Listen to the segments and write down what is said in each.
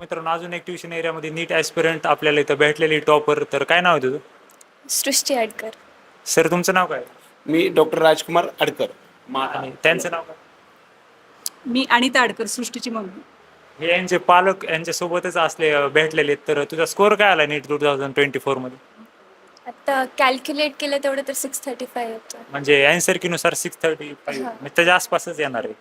मित्रांनो अजून एक ट्युशन एरियामध्ये नीट ॲस्पिरंट आपल्याला इथं भेटलेली टॉपर तर काय नाव आहे तुझं? सृष्टी अडकर. सर तुमचं नाव काय? मी डॉक्टर राजकुमार अडकर. आणि त्यांचं नाव काय? मी अनिता आडकर सृष्टीची मम्मी. हे यांचे पालक यांच्या सोबतच असले भेटलेले. तर तुझा स्कोअर काय आला नीट टू थाउजंड ट्वेंटी फोरमध्ये आता कॅल्क्युलेट केलं तेवढं तर सिक्स थर्टी फाय होतं. म्हणजे अँसर कीनुसार सिक्स थर्टी हा. फाईव्ह त्याच्या आसपासच येणार आहे.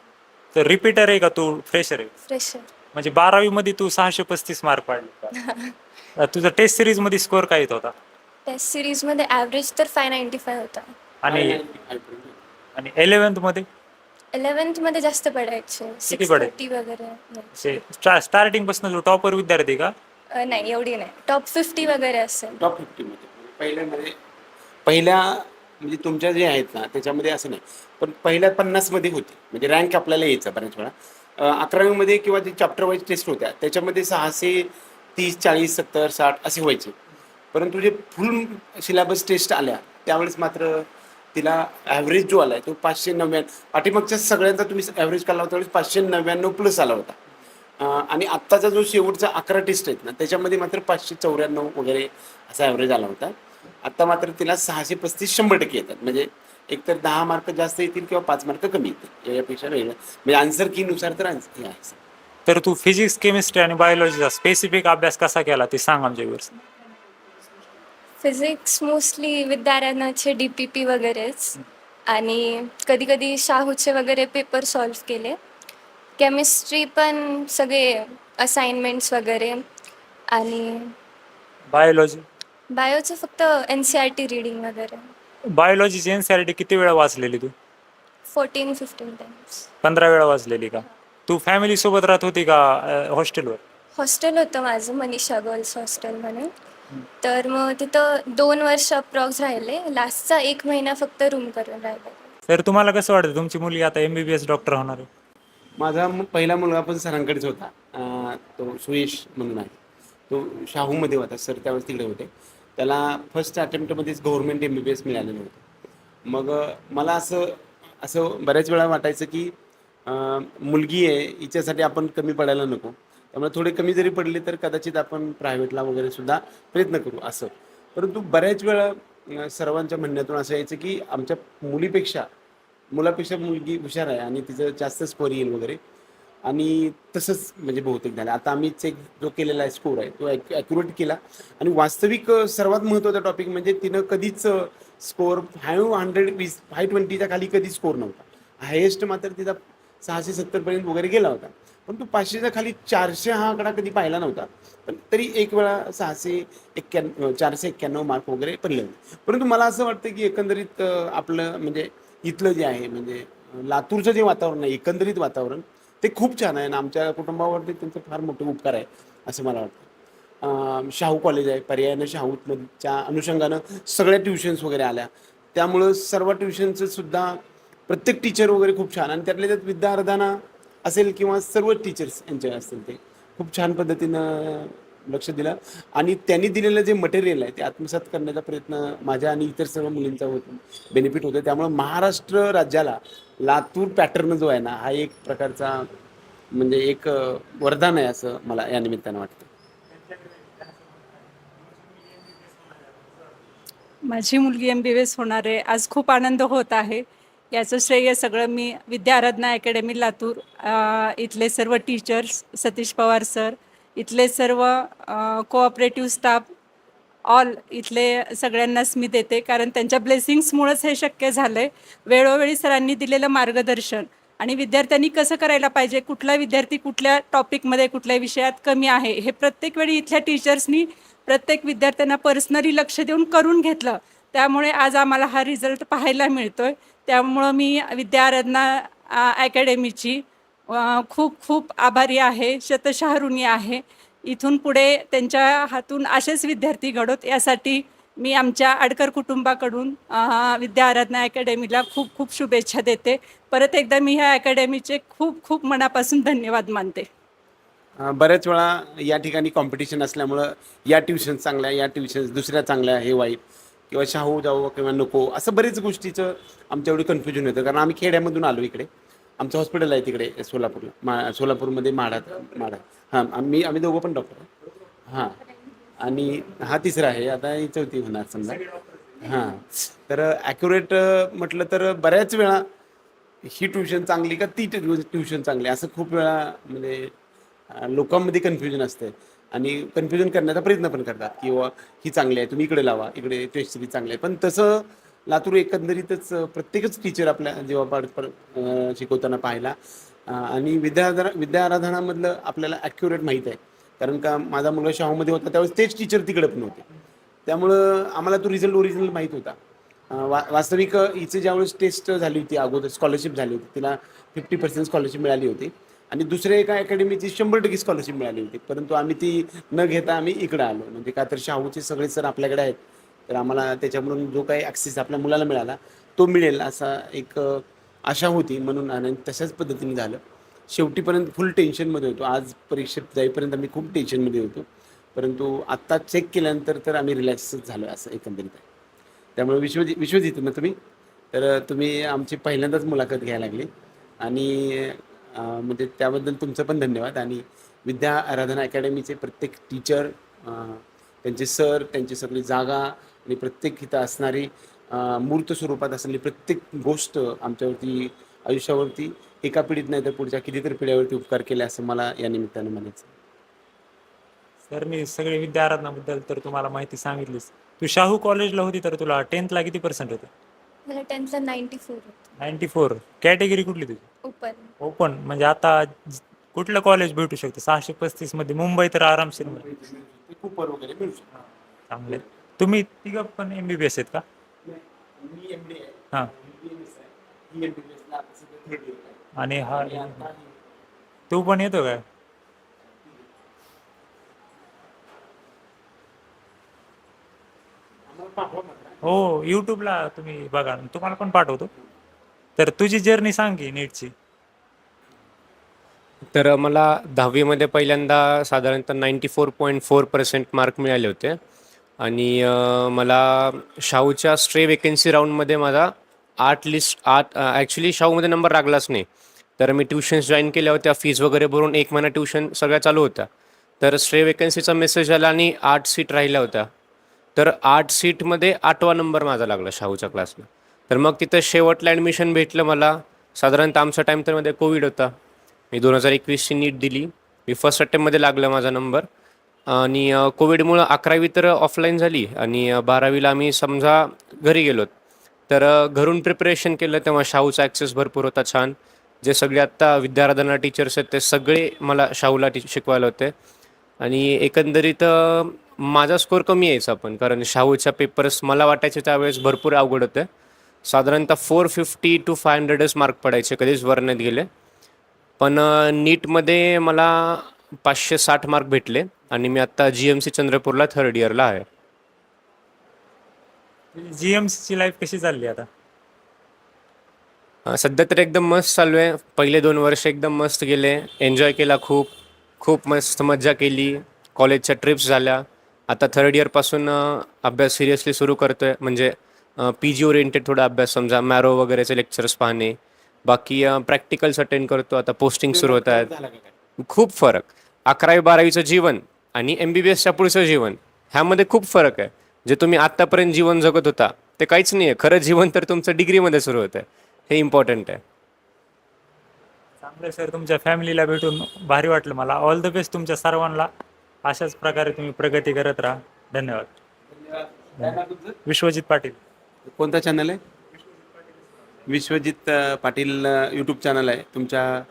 तर रिपीटर आहे का तू? फ्रेशर आहे? फ्रेशर म्हणजे बारावीमध्ये तू सहाशे पस्तीस मार्क पाडले? तुझा टेस्ट सिरीजमध्ये स्कोअर काय येत होता? टेस्ट सिरीजमध्ये ॲव्हरेज तर फाय नाईन्टी फाय होता. आणि आणि इलेव्हन्थमध्ये इलेवन्थमध्ये जास्त पडायचे. सिक्स पडायचे? थर्टी वगैरे नाही. असे स्टार्टिंगपासून तू टॉपर विद्यार्थी का? अ, नाही एवढी नाही. टॉप फिफ्टी वगैरे असेल. टॉप फिफ्टीमध्ये पहिल्यामध्ये पहिल्या म्हणजे तुमच्या जे आहेत ना त्याच्यामध्ये असं नाही. पण पहिल्या पन्नासमध्ये होते. म्हणजे रँक आपल्याला यायचा बऱ्याच वेळा. अकरावीमध्ये किंवा जे चॅप्टर वाईज टेस्ट होत्या त्याच्यामध्ये सहाशे तीस चाळीस सत्तर साठ असे व्हायचे. परंतु जे फुल सिलेबस टेस्ट आल्या त्यावेळेस मात्र तिला ॲव्हरेज जो आला आहे तो पाचशे नव्याण्णव पाठीमागच्या सगळ्यांचा तुम्ही ॲव्हरेज काढला होता त्यावेळेस पाचशे नव्याण्णव प्लस आला होता. आणि आत्ताचा जो शेवटचा अकरा टेस्ट आहेत ना त्याच्यामध्ये मात्र पाचशे चौऱ्याण्णव वगैरे असा ॲव्हरेज आला होता. आत्ता मात्र तिला सहाशे पस्तीस शंभर टक्के येतात. म्हणजे एकतर दहा मार्क जास्त येतील किंवा पाच मार्क कमी येतील यापेक्षा वेगळं. म्हणजे आन्सर कीनुसार तर आन्सर हे आहे. तर तू फिजिक्स केमिस्ट्री आणि बायोलॉजीचा स्पेसिफिक अभ्यास कसा केला ते सांग आमच्या व्ह्युअर्स फिजिक्स मोस्टली विद्यारायणाचे डी पी पी वगैरेच. आणि कधी कधी शाहूचे वगैरे पेपर सॉल्व केले. केमिस्ट्री पण सगळे असाइनमेंट्स वगैरे. आणि बायोलॉजी बायोचं फक्त N C R T reading वगैरे. बायोलॉजीची एन सी आर टी किती वेळा वाचलेली तू? फोर्टीन फिफ्टीन टाइम्स पंधरा वेळा वाचलेली का? तू फॅमिली सोबत राहत होती का हॉस्टेलवर हॉस्टेल होतं माझं मनीषा गर्ल्स हॉस्टेल म्हणून. तर मग तिथं दोन वर्ष अप्रॉक्स राहिले. लास्टचा एक महिना फक्त रूम करून राहिले. तर तुम्हाला कसं वाटतं तुमची मुलगी आता M B B S doctor होणार आहे? माझा मु- पहिला मुलगा पण सरांकडेच होता. अं, तो सुयश म्हणून आहे. तो शाहूमध्ये होता सर त्यावेळेस तिकडे होते. त्याला first अटेम्प्टमध्येच government M B B S मिळालेलं होतं मग मला असं असं बऱ्याच वेळा वाटायचं की मुलगी आहे हिच्यासाठी आपण कमी पडायला नको. त्यामुळे थोडे कमी जरी पडले तर कदाचित आपण प्रायव्हेटला वगैरे सुद्धा प्रयत्न करू असं. परंतु बऱ्याच वेळा सर्वांच्या म्हणण्यातून असं यायचं की आमच्या मुलीपेक्षा मुलापेक्षा मुलगी हुशार आहे आणि तिचं जास्त स्कोर येईल वगैरे. आणि तसंच म्हणजे बहुतेक झालं. आता आम्ही चेक जो केलेला आहे स्कोर आहे तो ॲक्युरेट केला. आणि वास्तविक सर्वात महत्त्वाचा टॉपिक म्हणजे तिनं कधीच स्कोअर फायव्ह हंड्रेड वीस फाय ट्वेंटीच्या खाली कधी स्कोर नव्हता. हायेस्ट मात्र तिचा सहाशे सत्तरपर्यंत वगैरे गेला होता. पण तो पाचशेच्या खाली चारशे हा आकडा कधी पाहिला नव्हता. पण तरी एक वेळा सहाशे एक्क्याण्णव चारशे एक्क्याण्णव मार्क वगैरे पडले होते. परंतु मला असं वाटतं की एकंदरीत आपलं म्हणजे इथलं जे आहे म्हणजे लातूरचं जे वातावरण आहे एकंदरीत वातावरण ते खूप छान आहे आणि आमच्या कुटुंबावरती त्यांचे फार मोठे उपकार आहे असं मला वाटतं. शाहू कॉलेज आहे पर्यायानं शाहूच्या अनुषंगानं सगळ्या ट्युशन्स वगैरे आल्या. त्यामुळं सर्व ट्युशनचं सुद्धा प्रत्येक टीचर वगैरे खूप छान आणि त्यातल्या त्यात विद्यार्थ्यांना असेल किंवा सर्व टीचर्स यांचे असतील ते खूप छान पद्धतीनं लक्ष दिलं. आणि त्यांनी दिलेलं जे मटेरियल आहे ते आत्मसात करण्याचा प्रयत्न माझ्या आणि इतर सर्व मुलींचा होतो बेनिफिट होतो त्यामुळे महाराष्ट्र राज्याला लातूर पॅटर्न जो आहे ना हा एक प्रकारचा म्हणजे एक वरदान आहे असं मला या निमित्तानं वाटतं. माझी मुलगी एम बी एस होणार आहे. आज खूप आनंद होत आहे. याचं श्रेय सगळं मी विद्या आराधना अकॅडमी लातूर इथले सर्व टीचर्स सतीश पवार सर इथले सर्व कोऑपरेटिव्ह स्टाफ ऑल इथले सगळ्यांनाच मी देते. कारण त्यांच्या ब्लेसिंग्समुळंच हे शक्य झालं आहे वेळोवेळी सरांनी दिलेलं मार्गदर्शन. आणि विद्यार्थ्यांनी कसं करायला पाहिजे? कुठला विद्यार्थी कुठल्या टॉपिकमध्ये कुठल्या विषयात कमी आहे? हे प्रत्येक वेळी इथल्या टीचर्सनी प्रत्येक विद्यार्थ्यांना पर्सनली लक्ष देऊन करून घेतलं. त्यामुळे आज आम्हाला हा रिझल्ट पाहायला मिळतो आहे त्यामुळं मी विद्याराधना अ, अकॅडमीची खूप खूप आभारी आहे. शतशः ऋणी आहे. इथून पुढे त्यांच्या हातून असेच विद्यार्थी घडोत. यासाठी मी आमच्या आडकर कुटुंबाकडून विद्या आराधना अकॅडमीला खूप खूप शुभेच्छा देते. परत एकदा मी ह्या अकॅडमीचे खूप खूप मनापासून धन्यवाद मानते. बऱ्याच वेळा या ठिकाणी कॉम्पिटिशन असल्यामुळं या ट्युशन चांगल्या या ट्युशन्स दुसऱ्या चांगल्या हे वाईट. किंवा शाहू जाऊ किंवा नको असं बरेच गोष्टीचं आमच्या एवढी कन्फ्युजन होतं कारण आम्ही खेड्यामधून आलो इकडे. आमचं हॉस्पिटल आहे तिकडे सोलापूरला. मा सोलापूरमध्ये माढात माढा हां आम्ही आम्ही दोघं पण डॉक्टर आहे. हां. आणि हा तिसरा आहे. आता ही चौथी होणार समजा. हां. तर ॲक्युरेट म्हटलं तर बऱ्याच वेळा ही ट्युशन चांगली का ती ट्युशन चांगली? असं खूप वेळा म्हणजे लोकांमध्ये कन्फ्युजन असते. आणि कन्फ्युजन करण्याचा प्रयत्न पण करतात. किंवा ही चांगली आहे तुम्ही इकडे लावा. इकडे टेस्ट चांगली आहे. पण तसं लातूर एकंदरीतच प्रत्येकच टीचर आपल्या जेव्हा पाड शिकवताना पाहिला आणि विद्याधारा विद्या आराधनामधलं आपल्याला ॲक्युरेट माहीत आहे. कारण का माझा मुलगा शाहूमध्ये होता त्यावेळेस तेच टीचर तिकडे पण होते. त्यामुळं आम्हाला तो रिझल्ट ओरिजिनल माहीत होता. वा वास्तविक अं, ज्यावेळेस टेस्ट झाली होती अगोदर स्कॉलरशिप झाली होती तिला फिफ्टी पर्सेंट स्कॉलरशिप मिळाली होती. आणि दुसऱ्या एका अकॅडमीची शंभर टक्के स्कॉलरशिप मिळाली होती. परंतु आम्ही ती न घेता आम्ही इकडं आलो. म्हणजे का तर शाहूचे सगळे सर आपल्याकडे आहेत. तर आम्हाला त्याच्यामधून जो काही ॲक्सेस आपल्या मुलाला मिळाला तो मिळेल असा एक आशा होती म्हणून आणि तशाच पद्धतीने झालं. शेवटीपर्यंत फुल टेन्शनमध्ये होतो. आज परीक्षेत जाईपर्यंत आम्ही खूप टेन्शनमध्ये होतो. परंतु आत्ता चेक केल्यानंतर तर आम्ही रिलॅक्सच झालो असं एकंदरीत आहे. त्यामुळे विश्वजित विश्वजित ना तुम्ही? तर तुम्ही आमची पहिल्यांदाच मुलाखत घ्यायला लागली. आणि म्हणजे त्याबद्दल तुमचं पण धन्यवाद. आणि विद्या आराधना अकॅडमीचे प्रत्येक टीचर त्यांचे सर त्यांची सगळी जागा आणि प्रत्येक इथं असणारी मूर्त स्वरूपात असलेली प्रत्येक गोष्ट आमच्यावरती आयुष्यावरती एका पिढीत नाही तर पुढच्या कितीतरी पिढ्यावरती उपकार केले असं मला या निमित्तानं म्हणायचं सर मी सगळे विद्या आराधनाबद्दल तर तुम्हाला माहिती सांगितलीच. तू शाहू कॉलेजला होती तर तुला टेन्थला किती पर्सेंट होते? मला टेन्थला नाईन्टी फोर होतं. नाईन्टी फोर कॅटेगरी कुठली तुझी? ओपन ओपन म्हणजे आता कुठलं कॉलेज भेटू शकतं? सहाशे पस्तीसमध्ये मुंबई तर आरामशीर. मध्ये कुपर वगैरे मिळू शकतो. चांगले तुम्ही तिघं पण एमबीबीएस आहेत का? मी एम डी आहे. हां. BMS आहे. ही. आणि हा तू पण येतो काय. हो यूट्यूबला तुम्ही बघा. तुम्हाला पण पाठवतो. तर तुझी जर्नी सांग की नीटची. तर मला दहावीमध्ये पहिल्यांदा साधारणतः ninety four point four percent mark मिळाले होते. आणि मला शाहूच्या स्ट्रे वेकन्सी राऊंडमध्ये माझा आठ लिस्ट आठ ॲक्च्युली शाहूमध्ये नंबर लागलाच नाही. तर मी ट्युशन्स जॉईन केल्या होत्या फीज वगैरे भरून एक महिना ट्युशन सगळ्या चालू होत्या. तर स्ट्रे वेकन्सीचा मेसेज आला आणि आठ सीट राहिल्या होत्या. तर आठ सीटमध्ये आठवा नंबर माझा लागला शाहूच्या क्लासला तर मग तिथं शेवटला ॲडमिशन भेटलं मला. साधारणतः आमचा टाईम तर मध्ये कोविड होता. मी दोन हजार एकवीसची नीट दिली. मी फर्स्ट अटेम्पमध्ये लागला माझा नंबर आणि कोविडमुळं अकरावी तर ऑफलाईन झाली आणि बारावीला आम्ही समजा घरी गेलो. तर घरून प्रिपरेशन केलं तेव्हा शाहूचा ॲक्सेस भरपूर होता छान. जे सगळे आत्ता विद्यार्थ्यांना टीचर्स आहेत ते सगळे मला शाहूला टी शिकवायला होते. आणि एकंदरीत माझा स्कोर कमी यायचा पण कारण शाहूच्या पेपर्स मला वाटायचे त्यावेळेस भरपूर अवघड होते. साधारणतः फोर फिफ्टी टू फाय हंड्रेडच मार्क पडायचे कधीच वर नाहीत गेले. पण नीटमध्ये मला पाचशे साठ मार्क भेटले. आणि मी आत्ता जी एम सी चंद्रपूरला थर्ड इयरला आहे. जीएमसी ची लाईफ कशी चालली आता? सध्या तर एकदम मस्त चालू आहे. पहिले दोन वर्ष एकदम मस्त गेले. एन्जॉय केला खूप. खूप मस्त मज्जा केली. कॉलेजच्या ट्रिप्स झाल्या. आता थर्ड इयरपासून अभ्यास सिरियसली सुरू करतो आहे म्हणजे पी जी ओरिएंटेड थोडा अभ्यास समजा मॅरो वगैरेचे लेक्चर्स पाहणे. बाकी प्रॅक्टिकल्स अटेंड करतो. आता पोस्टिंग सुरू होत आहेत? खूप फरक. अकरावी बारावीचं जीवन. आणि एम बी बी एसच्या पुढचं जीवन ह्यामध्ये खूप फरक आहे. जे तुम्ही आत्तापर्यंत जीवन जगत होता ते काहीच नाही आहे खरं जीवन तर तुमचं डिग्रीमध्ये सुरू होतं. हे इम्पॉर्टंट आहे. चांगलं सर तुमच्या फॅमिलीला भेटून भारी वाटलं मला. ऑल द बेस्ट तुमच्या सर्वांना. अशाच प्रकारे तुम्ही प्रगती करत राहा. धन्यवाद? विश्वजित पाटील. कोणता चॅनल आहे? विश्वजित पाटील यूट्यूब चॅनल आहे. तुमच्या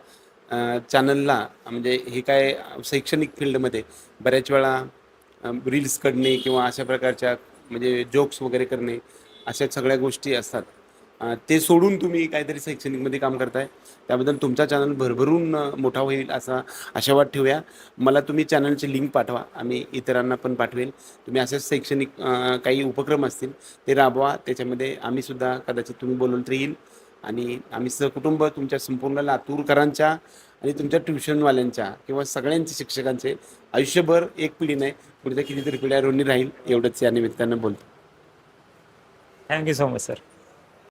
चॅनलला म्हणजे हे काय शैक्षणिक फील्डमध्ये बऱ्याच वेळा रील्स करणे किंवा अशा प्रकारच्या म्हणजे जोक्स वगैरे करणे अशा सगळ्या गोष्टी असतात. ते सोडून तुम्ही काहीतरी शैक्षणिकमध्ये काम करताय. त्याबद्दल तुमचा चॅनल भरभरून मोठा होईल असा आशावाद ठेवूया. मला तुम्ही चॅनलची लिंक पाठवा. आम्ही इतरांना पण पाठवेल. तुम्ही असेच शैक्षणिक काही उपक्रम असतील ते राबवा. त्याच्यामध्ये आम्हीसुद्धा कदाचित तुम्ही बोलवलं तर येईल. आणि आम्ही सहकुटुंब तुमच्या संपूर्ण लातूरकरांच्या आणि तुमच्या ट्युशनवाल्यांच्या किंवा सगळ्यांच्या शिक्षकांचे आयुष्यभर एक पिढी नाही पुढच्या कितीतरी पिढ्या रोणी राहील एवढंच या निमित्तानं बोलतो. Thank you so much sir